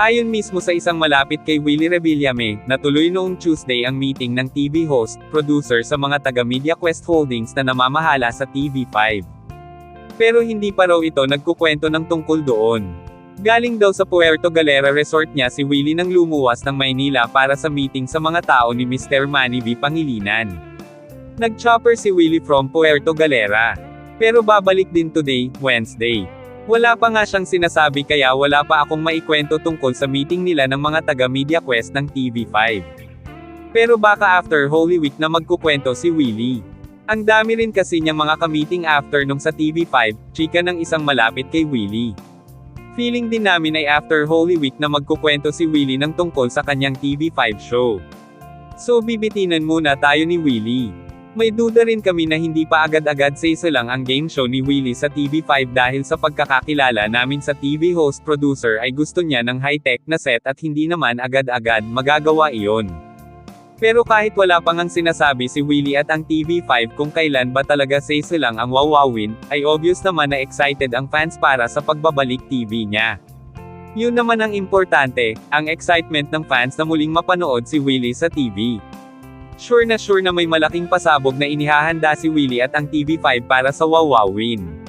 Ayon mismo sa isang malapit kay Willie Revillame, natuloy noong Tuesday ang meeting ng TV host, producer sa mga taga Media Quest Holdings na namamahala sa TV5. Pero hindi pa raw ito nagkukwento ng tungkol doon. Galing daw sa Puerto Galera resort niya si Willie nang lumuwas ng Maynila para sa meeting sa mga tao ni Mr. Manny V. Pangilinan. Nag-chopper si Willie from Puerto Galera. Pero babalik din today, Wednesday. Wala pa nga siyang sinasabi kaya wala pa akong maikwento tungkol sa meeting nila ng mga taga Media Quest ng TV5. Pero baka after Holy Week na magkukwento si Willie. Ang dami rin kasi niyang mga ka-meeting after nung sa TV5, chika ng isang malapit kay Willie. Feeling din namin ay after Holy Week na magkukwento si Willie ng tungkol sa kanyang TV5 show. So bibitinan muna tayo ni Willie. May duda rin kami na hindi pa agad-agad sa isa lang ang game show ni Willie sa TV5 dahil sa pagkakakilala namin sa TV host producer ay gusto niya ng high-tech na set at hindi naman agad-agad magagawa iyon. Pero kahit wala pang ang sinasabi si Willie at ang TV5 kung kailan ba talaga sa isa lang ang wawawin, ay obvious naman na excited ang fans para sa pagbabalik TV niya. Yun naman ang importante, ang excitement ng fans na muling mapanood si Willie sa TV. Sure na sure na may malaking pasabog na inihahanda si Willie at ang TV5 para sa Wawawin.